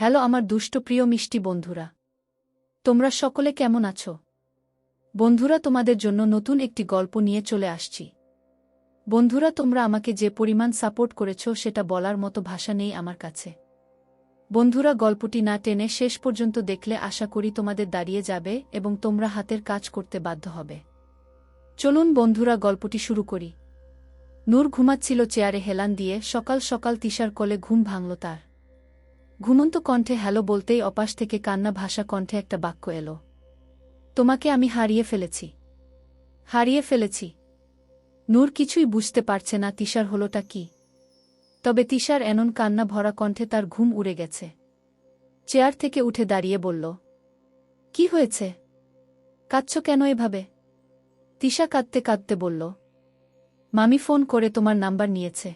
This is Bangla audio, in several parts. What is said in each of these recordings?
হ্যালো আমার দুষ্ট প্রিয় মিষ্টি বন্ধুরা। তোমরা সকলে কেমন আছো? বন্ধুরা, তোমাদের জন্য নতুন একটি গল্প নিয়ে চলে আসছি। বন্ধুরা, তোমরা আমাকে যে পরিমাণ সাপোর্ট করেছ সেটা বলার মতো ভাষা নেই আমার কাছে। বন্ধুরা, গল্পটি না টেনে শেষ পর্যন্ত দেখলে আশা করি তোমাদের দাঁড়িয়ে যাবে এবং তোমরা হাতের কাজ করতে বাধ্য হবে। চলুন বন্ধুরা, গল্পটি শুরু করি। নূর ঘুমাচ্ছিল চেয়ারে হেলান দিয়ে সকাল সকাল তিশার কলে ঘুম ভাঙল তার। ঘুমন্ত কণ্ঠে হ্যালো বলতেই অপাশ থেকে কান্না ভাষা কণ্ঠে একটা বাক্য এলো। তোমাকে আমি হারিয়ে ফেলেছি। হারিয়ে ফেলেছি। নূর কিছুই বুঝতে পারছে না তিশার হলোটা কি। তবে তিশার এনন কান্না ভরা কণ্ঠে তার ঘুম উড়ে গেছে। চেয়ার থেকে উঠে দাঁড়িয়ে বলল, কি হয়েছে? কাঁদছ কেন এভাবে? তিশা কাঁদতে কাঁদতে বলল, মামি ফোন করে তোমার নাম্বার নিয়েছে।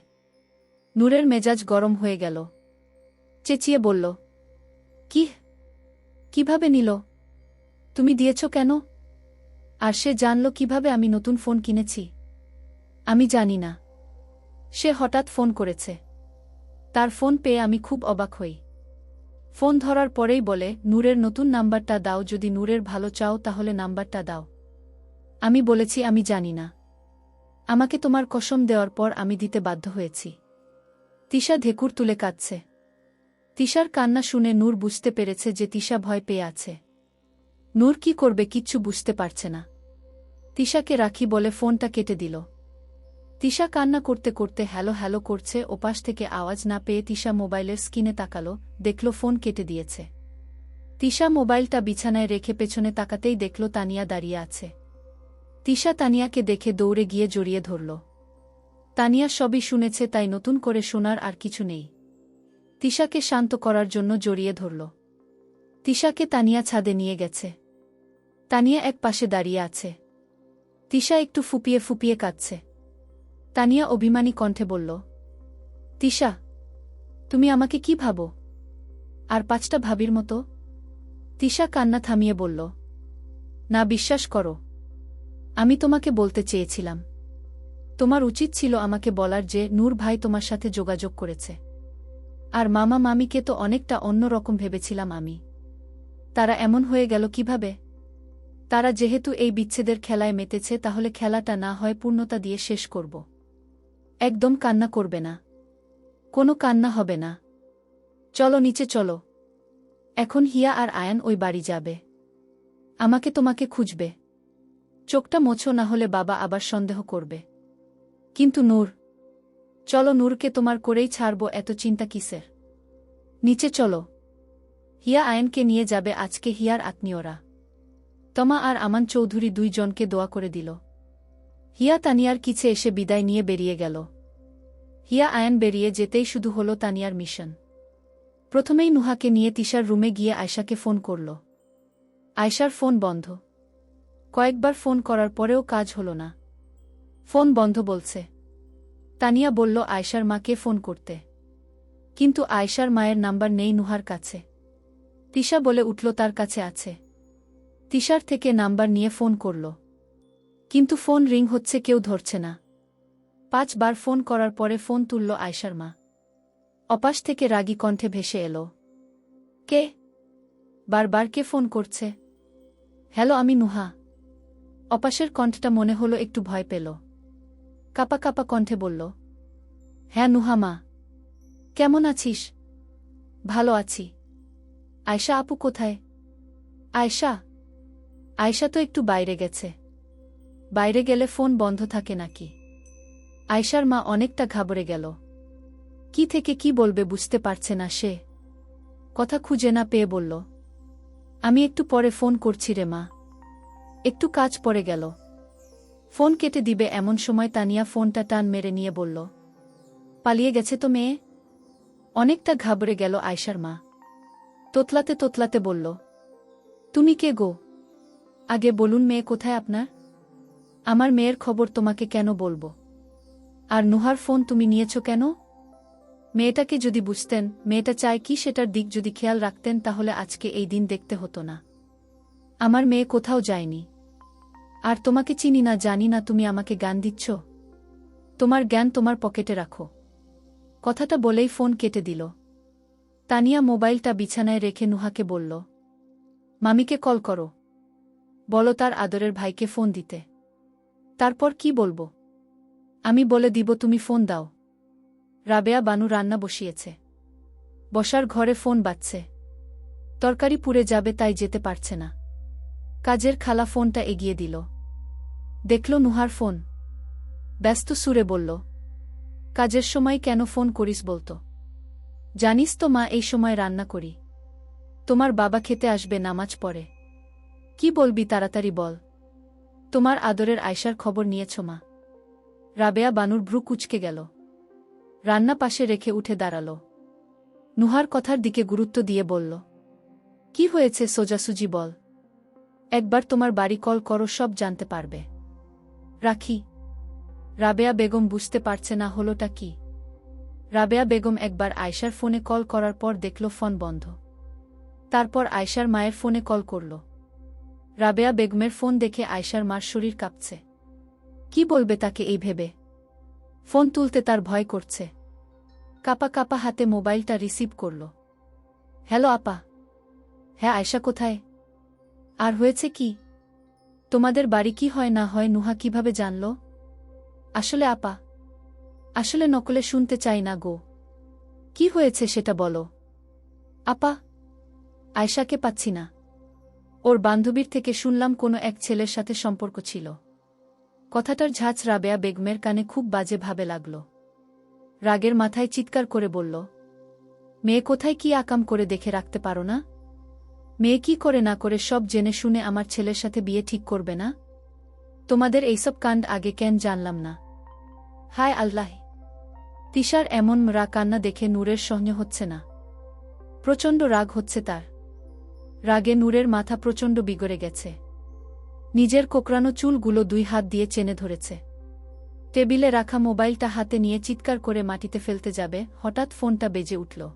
নূরের মেজাজ গরম হয়ে গেল। চেঁচিয়ে বলল, কি? কীভাবে নিল? তুমি দিয়েছ কেন? আর সে জানল কীভাবে আমি নতুন ফোন কিনেছি। আমি জানি না। সে হঠাৎ ফোন করেছে। তার ফোন পেয়ে আমি খুব অবাক হই। ফোন ধরার পরেই বলে, নূরের নতুন নাম্বারটা দাও, যদি নূরের ভালো চাও তাহলে নাম্বারটা দাও। আমি বলেছি, আমি জানি না। আমাকে তোমার কসম দেওয়ার পর আমি দিতে বাধ্য হয়েছি। তিশা ধেকুর তুলে কাঁদছে। তিশার কান্না শুনে নূর বুঝতে পেরেছে যে তিশা ভয় পেয়ে আছে। নূর কি করবে কিচ্ছু বুঝতে পারছে না। তিশাকে রাখি বলে ফোনটা কেটে দিল। তিশা কান্না করতে করতে হ্যালো হ্যালো করছে, ওপাশ থেকে আওয়াজ না পেয়ে তিশা মোবাইলের স্ক্রিনে তাকালো, দেখল ফোন কেটে দিয়েছে। তিশা মোবাইলটা বিছানায় রেখে পেছনে তাকাতেই দেখল তানিয়া দাঁড়িয়ে আছে। তিশা তানিয়াকে দেখে দৌড়ে গিয়ে জড়িয়ে ধরল। তানিয়া সবই শুনেছে, তাই নতুন করে শোনার আর কিছু নেই। তিশাকে শান্ত করার জন্য জড়িয়ে ধরল। তিশাকে তানিয়া ছাদে নিয়ে গেছে। তানিয়া এক পাশে দাঁড়িয়ে আছে। তিশা একটু ফুপিয়ে ফুপিয়ে কাঁদছে। তানিয়া অভিমানী কণ্ঠে বলল, তিশা, তুমি আমাকে কি ভাবো? আর পাঁচটা ভাবির মতো? তিশা কান্না থামিয়ে বলল, না, বিশ্বাস করো, আমি তোমাকে বলতে চেয়েছিলাম। তোমার উচিত ছিল আমাকে বলার যে নূর ভাই তোমার সাথে যোগাযোগ করেছে। আর মামা মামিকে তো অনেকটা অন্য রকম ভেবেছিলাম আমি। তারা এমন হয়ে গেল কীভাবে? তারা যেহেতু এই বিচ্ছেদের খেলায় মেতেছে, তাহলে খেলাটা না হয় পূর্ণতা দিয়ে শেষ করব। একদম কান্না করবে না। কোনো কান্না হবে না। চলো, নিচে চলো। এখন হিয়া আর আয়ান ওই বাড়ি যাবে। আমাকে তোমাকে খুঁজবে। চোখটা মোছো না হলে বাবা আবার সন্দেহ করবে। কিন্তু নূর চলো নূরকে তোমার করেই ছাড়ব, এত চিন্তা কিসের? নিচে চলো। হিয়া আয়নকে নিয়ে যাবে আজকে হিয়ার আত্মীয়রা। তমা আর আমান চৌধুরী দুইজনকে দোয়া করে দিল। হিয়া তানিয়ার কিছে এসে বিদায় নিয়ে বেরিয়ে গেল। হিয়া আয়ন বেরিয়ে যেতেই শুধু হল তানিয়ার মিশন। প্রথমেই নুহাকে নিয়ে তিশার রুমে গিয়ে আয়শাকে ফোন করল। আয়শার ফোন বন্ধ। কয়েকবার ফোন করার পরেও কাজ হল না। ফোন বন্ধ বলছে। তানিয়া বলল, আয়শার মাকে ফোন করতে। কিন্তু আয়শার মায়ের নাম্বার নেই নুহার কাছে। তিশা বলে উঠল, তার কাছে আছে। তিশার থেকে নাম্বার নিয়ে ফোন করল। কিন্তু ফোন রিং হচ্ছে, কেউ ধরছে না। পাঁচবার ফোন করার পরে ফোন তুলল আয়শার মা। অপাশ থেকে রাগী কণ্ঠে ভেসে এলো, কে? বারবার, কে ফোন করছে? হ্যালো, আমি নুহা। অপাশের কণ্ঠটা মনে হলো, একটু ভয় পেল। কাপা কাপা কণ্ঠে বলল হ্যাঁ নুহা মা। কেমন আছিস? ভালো আছি। আয়শা আপু কোথায়? আয়শা? আয়শা তো একটু বাইরে গেছে। বাইরে গেলে ফোন বন্ধ থাকে নাকি? আয়শার মা অনেকটা ঘাবড়ে গেল। কি থেকে কি বলবে বুঝতে পারছে না সে। কথা খুঁজে না পেয়ে বলল, আমি একটু পরে ফোন করছি রে মা। একটু কাজ পড়ে গেল। ফোন কেটে দিবে এমন সময় তানিয়া ফোনটা টান মেরে নিয়ে বলল, পালিয়ে গেছে তো মেয়ে? অনেকটা ঘাবড়ে গেল আয়সার মা। তোতলাতে তোতলাতে বলল, তুমি কে গো? আগে বলুন মেয়ে কোথায় আপনার? আমার মেয়ের খবর তোমাকে কেন বলব? আর নুহার ফোন তুমি নিয়েছ কেন? মেয়েটাকে যদি বুঝতেন, মেয়েটা চায় কি সেটার দিক যদি খেয়াল রাখতেন তাহলে আজকে এই দিন দেখতে হতো না। আমার মেয়ে কোথাও যায়নি। আর তোমাকে চিনি না, জানি না তুমি আমাকে জ্ঞান দিচ্ছ। তোমার জ্ঞান তোমার পকেটে রাখো। কথাটা বলেই ফোন কেটে দিল। তানিয়া মোবাইলটা বিছানায় রেখে নুহাকে বলল, মামিকে কল করো। বলো তার আদরের ভাইকে ফোন দিতে। তারপর কি বলব? আমি বলে দিব তুমি ফোন দাও। রাবেয়া বানু রান্না বসিয়েছে। বসার ঘরে ফোন বাজছে। তরকারি পুড়ে যাবে তাই যেতে পারছে না। কাজের খালা ফোনটা এগিয়ে দিল। দেখল নুহার ফোন। ব্যস্ত সুরে বলল, কাজের সময় কেন ফোন করিস বলতো? জানিস তো মা, এই সময় রান্না করি। তোমার বাবা খেতে আসবে নামাজ পড়ে। কি বলবি তাড়াতাড়ি বল। তোমার আদরের আয়সার খবর নিয়েছ মা। রাবেয়া বানুর ভ্রু কুচকে গেল। রান্না পাশে রেখে উঠে দাঁড়াল। নুহার কথার দিকে গুরুত্ব দিয়ে বলল, কি হয়েছে সোজাসুজি বল। একবার তোমার বাড়ি কল করো, সব জানতে পারবে। রাখি। রাবেয়া বেগম বুঝতে পারছে না হলোটা কি। রাবেয়া বেগম একবার আয়শার ফোনে কল করার পর দেখল ফোন বন্ধ। তারপর আয়শার মায়ের ফোনে কল করল। রাবেয়া বেগমের ফোন দেখে আয়শার মার শরীর কাঁপছে। কি বলবে তাকে এই ভেবে? ফোন তুলতে তার ভয় করছে। কাপা কাপা হাতে মোবাইলটা রিসিভ করল। হ্যালো আপা। হ্যাঁ আয়শা কোথায়? আর হয়েছে কি? তোমাদের বাড়ি কি হয় না হয় নুহা কীভাবে জানল? আসলে আপা, আসলে নকলে শুনতে চাই না গো। কি হয়েছে সেটা বলো। আপা, আয়শাকে পাচ্ছি না। ওর বান্ধবীর থেকে শুনলাম কোনো এক ছেলের সাথে সম্পর্ক ছিল। কথাটার ঝাঁচ রাবেয়া বেগমের কানে খুব বাজে ভাবে লাগল। রাগের মাথায় চিৎকার করে বলল, মেয়ে কোথায় কি আকাম করে দেখে রাখতে পারো না? মেয়ে কি করে না করে সব জেনে শুনে আমার ছেলের সাথে বিয়ে ঠিক করবে না? তোমাদের এইসব কাণ্ড আগে কেন জানলাম না? হায় আল্লাহ! তিশার এমন রা কান্না দেখে নূরের সহ্য হচ্ছে না। প্রচণ্ড রাগ হচ্ছে তার। রাগে নূরের মাথা প্রচণ্ড বিগড়ে গেছে। নিজের কোকরানো চুলগুলো দুই হাত দিয়ে চেনে ধরেছে। টেবিলে রাখা মোবাইলটা হাতে নিয়ে চিৎকার করে মাটিতে ফেলতে যাবে, হঠাৎ ফোনটা বেজে উঠল।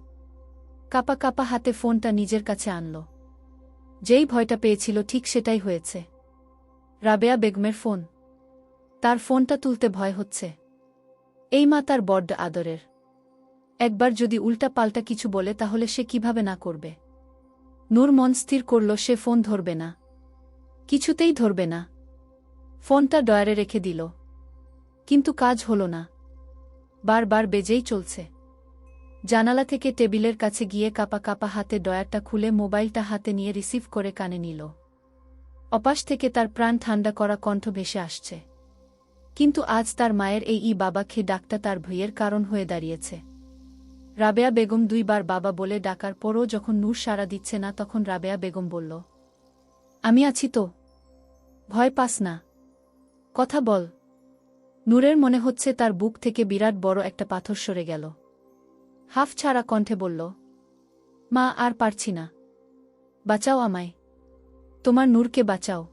কাপা কাপা হাতে ফোনটা নিজের কাছে আনল। যেই ভয়টা পেয়েছিল ঠিক সেটাই হয়েছে। রাবেয়া বেগমের ফোন। তার ফোনটা তুলতে ভয় হচ্ছে। এই মা তার বড্ড আদরের। একবার যদি উল্টা পাল্টা কিছু বলে তাহলে সে কীভাবে না করবে? নূর মন স্থির করল, সে ফোন ধরবে না। কিছুতেই ধরবে না। ফোনটা ডয়ারে রেখে দিল। কিন্তু কাজ হল না। বারবার বেজেই চলছে। জানালা থেকে টেবিলের কাছে গিয়ে কাপা কাপা হাতে ডয়ারটা খুলে মোবাইলটা হাতে নিয়ে রিসিভ করে কানে নিল। অপাশ থেকে তার প্রাণ ঠান্ডা করা কণ্ঠ ভেসে আসছে। কিন্তু আজ তার মায়ের এই ই বাবা খেয়ে ডাকটা তার ভয়ের কারণ হয়ে দাঁড়িয়েছে। রাবেয়া বেগম দুইবার বাবা বলে ডাকার পরও যখন নূর সাড়া দিচ্ছে না তখন রাবেয়া বেগম বলল, আমি আছি তো। ভয় পাস না। কথা বল। নূরের মনে হচ্ছে তার বুক থেকে বিরাট বড় একটা পাথর সরে গেল। হাফ ছাড়া কণ্ঠে বলল মা আর পারছি না। বাঁচাও আমায়। তোমার নূরকে বাঁচাও।